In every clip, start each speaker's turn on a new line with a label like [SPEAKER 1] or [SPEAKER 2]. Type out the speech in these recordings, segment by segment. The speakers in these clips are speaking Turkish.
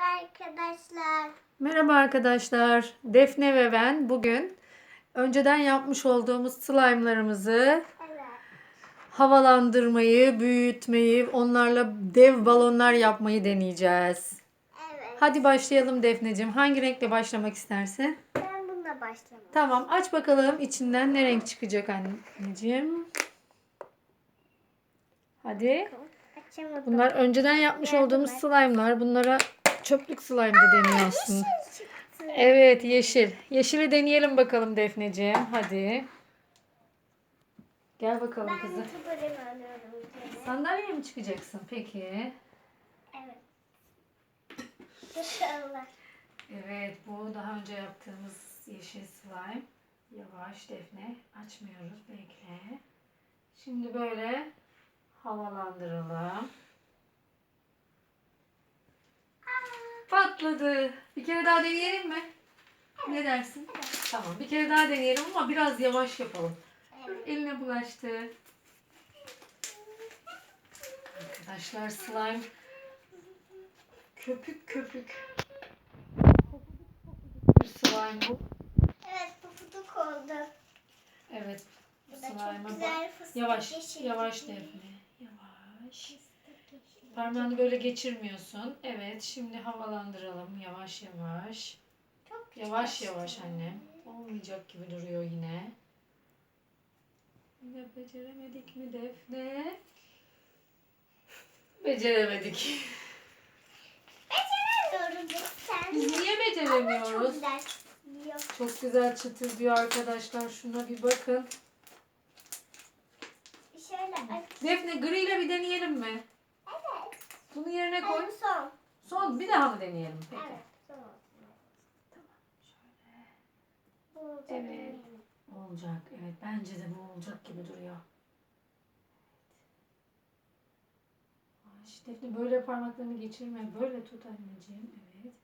[SPEAKER 1] arkadaşlar.
[SPEAKER 2] Merhaba arkadaşlar. Defne ve ben bugün önceden yapmış olduğumuz slime'larımızı
[SPEAKER 1] Evet.
[SPEAKER 2] havalandırmayı, büyütmeyi, onlarla dev balonlar yapmayı deneyeceğiz.
[SPEAKER 1] Evet.
[SPEAKER 2] Hadi başlayalım Defneciğim. Hangi renkle başlamak istersin?
[SPEAKER 1] Ben bununla başlamak.
[SPEAKER 2] Tamam aç bakalım içinden ne renk çıkacak anneciğim. Hadi. Bunlar önceden yapmış olduğumuz slime'lar. Bunlara çöplük slime de deniyor aslında. Evet yeşil. Yeşili deneyelim bakalım Defneciğim. Hadi. Gel bakalım
[SPEAKER 1] Ben
[SPEAKER 2] kızım.
[SPEAKER 1] YouTuber'ı alıyorum.
[SPEAKER 2] Sandalyeye mi çıkacaksın peki?
[SPEAKER 1] Evet. İnşallah.
[SPEAKER 2] Evet bu daha önce yaptığımız yeşil slime. Yavaş Defne. Açmıyoruz. Bekle. Şimdi böyle havalandıralım. Patladı. Bir kere daha deneyelim mi? Ne dersin? Tamam bir kere daha deneyelim ama biraz yavaş yapalım. Dur, eline bulaştı. Arkadaşlar slime köpük köpük. Bir slime bu.
[SPEAKER 1] Evet pufuduk oldu.
[SPEAKER 2] Evet.
[SPEAKER 1] Bu da
[SPEAKER 2] Slime'a
[SPEAKER 1] çok
[SPEAKER 2] bak.
[SPEAKER 1] güzel fıstık
[SPEAKER 2] Yavaş, yavaş Defne. Yavaş. Parmağını böyle geçirmiyorsun. Evet, şimdi havalandıralım yavaş yavaş.
[SPEAKER 1] Çok
[SPEAKER 2] Yavaş yavaş annem. Olmayacak gibi duruyor yine. Yine beceremedik mi Defne? Beceremedik.
[SPEAKER 1] Beceremiyorum sen.
[SPEAKER 2] Biz niye
[SPEAKER 1] Ama çok
[SPEAKER 2] beceremiyoruz?
[SPEAKER 1] güzel. Yok.
[SPEAKER 2] Çok güzel çıtır diyor arkadaşlar. Şuna bir bakın.
[SPEAKER 1] Şöyle aç.
[SPEAKER 2] Defne gri ile bir deneyelim mi? Bunu yerine koy.
[SPEAKER 1] En son.
[SPEAKER 2] Son bir daha mı deneyelim peki?
[SPEAKER 1] Evet. Son.
[SPEAKER 2] Şöyle.
[SPEAKER 1] Bu olacak
[SPEAKER 2] Evet.
[SPEAKER 1] eminim.
[SPEAKER 2] Olacak. Evet bence de bu olacak gibi duruyor. Evet. Defne böyle parmaklarını geçirme. Böyle tut anneciğim. Evet.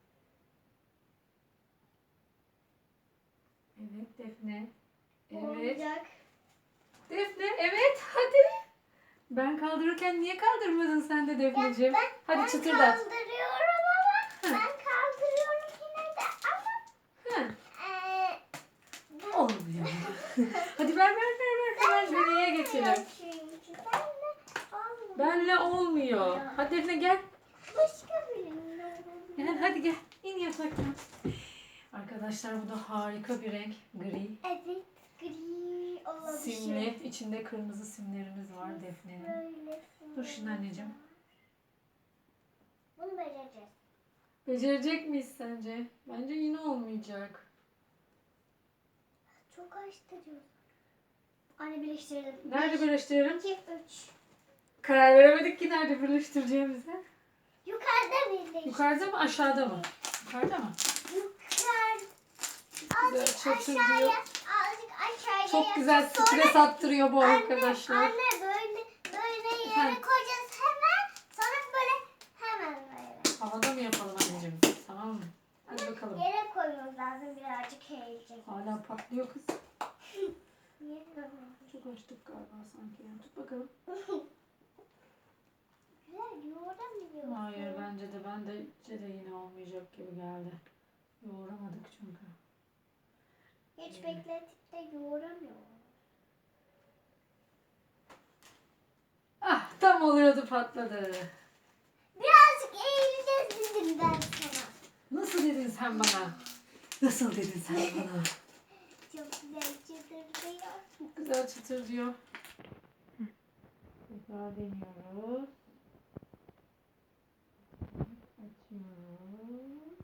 [SPEAKER 2] Evet Defne. Evet.
[SPEAKER 1] Olacak.
[SPEAKER 2] Defne evet hadi. Ben kaldırırken niye kaldırmadın sen de Defneciğim?
[SPEAKER 1] Ben-
[SPEAKER 2] Hadi
[SPEAKER 1] ben
[SPEAKER 2] çıtırdat.
[SPEAKER 1] kaldırıyorum ama ben kaldırıyorum yine de ama
[SPEAKER 2] Hı.
[SPEAKER 1] eee ben
[SPEAKER 2] Olmuyor. hadi ver ver ver ver. Hemen geriye geçelim.
[SPEAKER 1] çünkü benle olmuyor.
[SPEAKER 2] Benle olmuyor. Hadi Defne gel.
[SPEAKER 1] Başka birinin
[SPEAKER 2] Gel hadi gel. İn yataktan. Arkadaşlar bu da harika bir renk. Gri.
[SPEAKER 1] Evet olabilir.
[SPEAKER 2] Simli. İçinde kırmızı simlerimiz var Defne'nin. Dur şimdi anneciğim.
[SPEAKER 1] Bunu becereceğiz.
[SPEAKER 2] Becerecek miyiz sence? Bence yine olmayacak.
[SPEAKER 1] Çok açtırıyoruz. Anne birleştirelim.
[SPEAKER 2] Nerede birleştirelim?
[SPEAKER 1] 2, 3.
[SPEAKER 2] Karar veremedik ki nerede birleştireceğimize.
[SPEAKER 1] Yukarıda birleştir.
[SPEAKER 2] Yukarıda mı aşağıda mı? Yukarıda mı?
[SPEAKER 1] Yukarı.
[SPEAKER 2] Güzel
[SPEAKER 1] Azıcık aşağıya. Azıcık aşağıya.
[SPEAKER 2] Çok güzel
[SPEAKER 1] Sonra-
[SPEAKER 2] stres attırıyor bu
[SPEAKER 1] Anne,
[SPEAKER 2] arkadaşlar.
[SPEAKER 1] Anne böyle böyle yere
[SPEAKER 2] Efendim?
[SPEAKER 1] koyacağız hemen. Sonra böyle hemen böyle.
[SPEAKER 2] Havada mı yapalım anneciğim? Tamam mı? Hadi bakalım.
[SPEAKER 1] Yere koymamız lazım birazcık heyecan.
[SPEAKER 2] Hala patlıyor kız.
[SPEAKER 1] Niye?
[SPEAKER 2] Çok açtık galiba sanki. ya. Tut bakalım.
[SPEAKER 1] Güzel yoğuramıyorsun.
[SPEAKER 2] Hayır bence de ben de, de yine olmayacak gibi geldi. Yoğuramadık çünkü.
[SPEAKER 1] Hiç bekletip de yoğuramıyor.
[SPEAKER 2] Ah tam oluyordu patladı.
[SPEAKER 1] Birazcık eğileceğiz dedim ben sana.
[SPEAKER 2] Nasıl dedin sen bana? Nasıl dedin sen bana?
[SPEAKER 1] Çok güzel çıtırdıyor.
[SPEAKER 2] Çok güzel çıtır diyor. Tekrar deniyoruz. Açıyoruz.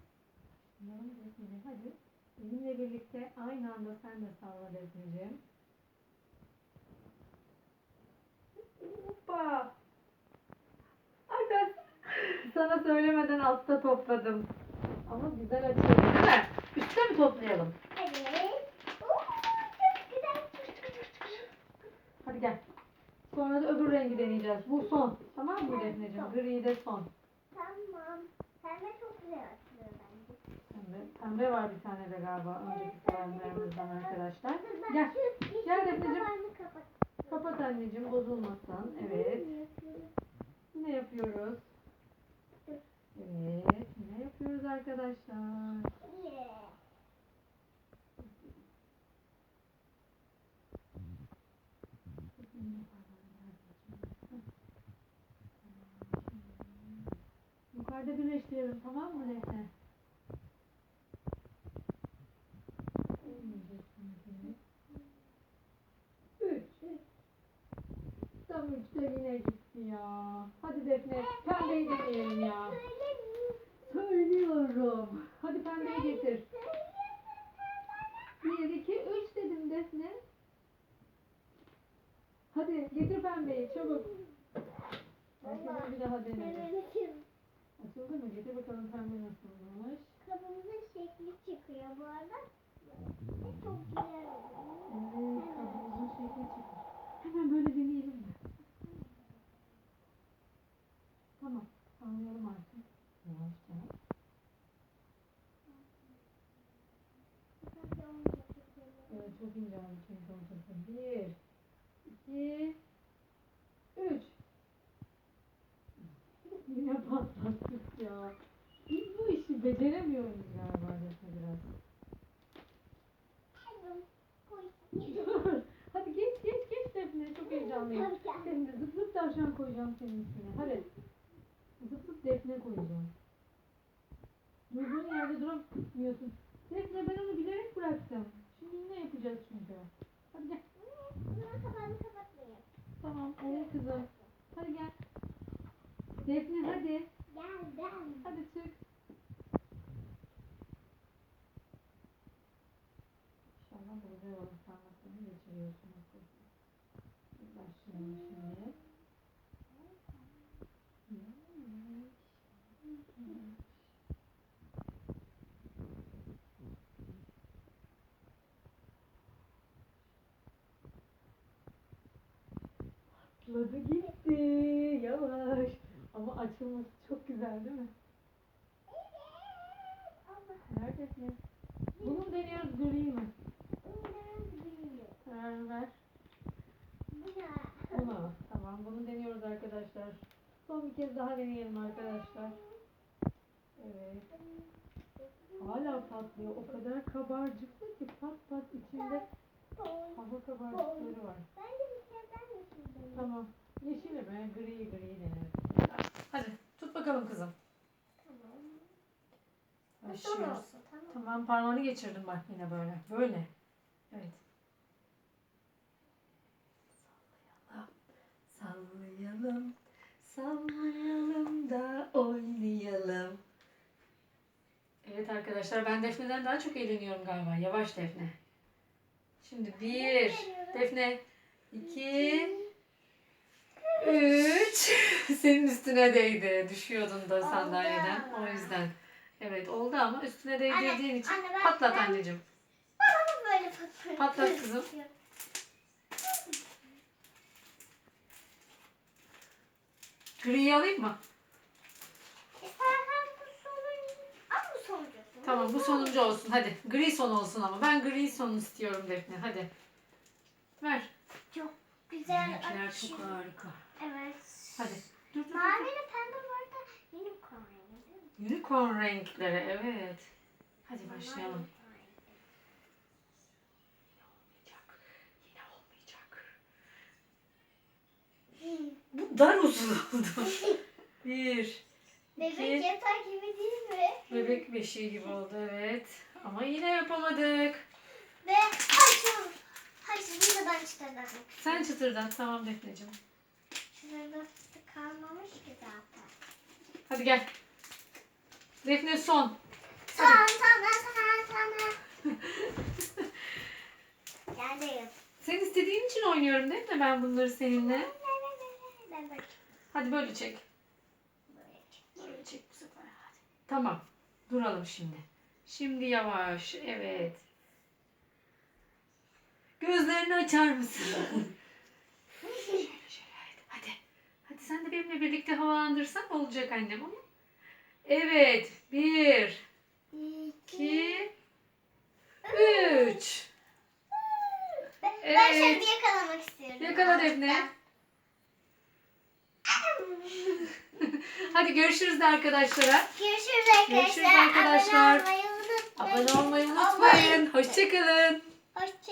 [SPEAKER 2] Hadi. Benimle birlikte aynı anda sen de salla Defne'cim. Hoppa. Arkadaşlar sana söylemeden altta topladım. Ama güzel açıyor değil mi? Üstte mi toplayalım?
[SPEAKER 1] Evet. Oo, çok güzel.
[SPEAKER 2] Hadi gel. Sonra da öbür rengi deneyeceğiz. Bu son. Tamam mı Defneciğim? Gri de son.
[SPEAKER 1] Tamam. Çok güzel açılıyor bence.
[SPEAKER 2] Pembe, pembe var bir tane de galiba. Önceki
[SPEAKER 1] güzel.
[SPEAKER 2] arkadaşlar. Gel. Gel Defneciğim.
[SPEAKER 1] kapat.
[SPEAKER 2] Anneciğim bozulmasın. Evet.
[SPEAKER 1] Ne
[SPEAKER 2] yapıyoruz? Evet. Ne yapıyoruz? arkadaşlar. Yukarıda birleştirelim tamam mı Defne? Üç. Tam üçte yine gitti ya. Hadi Defne pembeyi deneyelim ya. Söylüyorum. Hadi pembeyi getir. Bir, iki, üç dedim Defne. Hadi getir pembeyi çabuk. Herkese bir daha deneyelim. Açıldı mı? Getir bakalım pembe nasılmış.
[SPEAKER 1] Kabımızın şekli çıkıyor bu arada. Çok güzel
[SPEAKER 2] Evet, kabımızın şekli çıkmış. Hemen böyle deneyelim mi? Tamam. Anlıyorum artık. Yavaşça. Evet, çok ince ortası. Bir, iki, üç. Yine patlattık ya. Biz bu işi beceremiyoruz galiba biraz. Hadi geç geç geç Defne. Çok heyecanlıyım. Defne zıp zıp tavşan koyacağım senin üstüne. Hadi. Zıp zıp Defne koyacağım. Durduğun yerde duramıyorsun. Defne ben onu bilerek bıraktım. Şimdi yine yapacağız çünkü. Hadi gel. Tamam olur kızım. Hadi gel. Defne hadi.
[SPEAKER 1] Gel gel.
[SPEAKER 2] Hadi çık. İnşallah burada yolun sarmasını geçiriyorsunuz. Başlayalım şimdi. Atladı gitti. Yavaş. Ama açılması çok güzel değil mi? Neredesin? Bunu deniyoruz gri mi? Karar ver. Bunu. Tamam bunu deniyoruz arkadaşlar. Son bir kez daha deneyelim arkadaşlar. Evet. Hala patlıyor. O kadar kabarcıklı ki pat pat içinde hava kabarcıkları var. Tamam. Yeşili mi? Gri gri deneriz. Hadi tut bakalım kızım. Başlıyoruz. Tamam parmağını geçirdim bak yine böyle. Böyle. Evet. Sallayalım. Sallayalım da oynayalım. Evet arkadaşlar ben Defne'den daha çok eğleniyorum galiba. Yavaş Defne. Şimdi bir. Defne. iki, Üç. Senin üstüne değdi. Düşüyordun da sandalyeden. O yüzden. Evet oldu ama üstüne değdirdiğin için
[SPEAKER 1] anne, ben-
[SPEAKER 2] patlat
[SPEAKER 1] ben-
[SPEAKER 2] anneciğim.
[SPEAKER 1] Böyle patlat.
[SPEAKER 2] Patlat kızım. Griyi alayım mı?
[SPEAKER 1] İstersen bu sonun... Ama bu sonuncusu.
[SPEAKER 2] Tamam bu sonuncu olsun. Hadi gri son olsun ama. Ben gri son istiyorum Defne. Hadi. Ver.
[SPEAKER 1] Güzel
[SPEAKER 2] Benimkiler
[SPEAKER 1] açıyor.
[SPEAKER 2] çok harika.
[SPEAKER 1] Evet.
[SPEAKER 2] Hadi. Dur dur dur.
[SPEAKER 1] Mavi ile pembe bu arada unicorn rengi değil mi?
[SPEAKER 2] Unicorn renkleri evet. Hadi başlayalım. Yine olmayacak. Bu dar uzun oldu. Bir.
[SPEAKER 1] Bebek
[SPEAKER 2] İki.
[SPEAKER 1] yatağı gibi?
[SPEAKER 2] Bebek beşiği gibi oldu evet. Ama yine yapamadık.
[SPEAKER 1] Ve açıyorum. Hayır bir de ben çıtırdadım.
[SPEAKER 2] Sen çıtırdan tamam Defneciğim.
[SPEAKER 1] Çıtırda kalmamış ki zaten.
[SPEAKER 2] Hadi gel. Defne son.
[SPEAKER 1] Sana sana sana sana. Geldim.
[SPEAKER 2] Sen istediğin için oynuyorum değil mi ben bunları seninle?
[SPEAKER 1] Ben böyle
[SPEAKER 2] Hadi böyle çek. Böyle çek bu sefer hadi. Tamam. Duralım şimdi. Şimdi yavaş. Evet. Gözlerini açar mısın? şöyle şöyle hadi. Hadi. Hadi sen de benimle birlikte havalandırsan olacak annem ama. Evet. Bir, iki, üç.
[SPEAKER 1] Ben,
[SPEAKER 2] Evet.
[SPEAKER 1] bir yakalamak istiyorum.
[SPEAKER 2] Yakala Defne. Hadi görüşürüz de arkadaşlara.
[SPEAKER 1] Görüşürüz arkadaşlar.
[SPEAKER 2] Görüşürüz arkadaşlar.
[SPEAKER 1] Abone olmayı unutmayın.
[SPEAKER 2] Abone olmayı unutmayın. Hoşçakalın.
[SPEAKER 1] Hoşça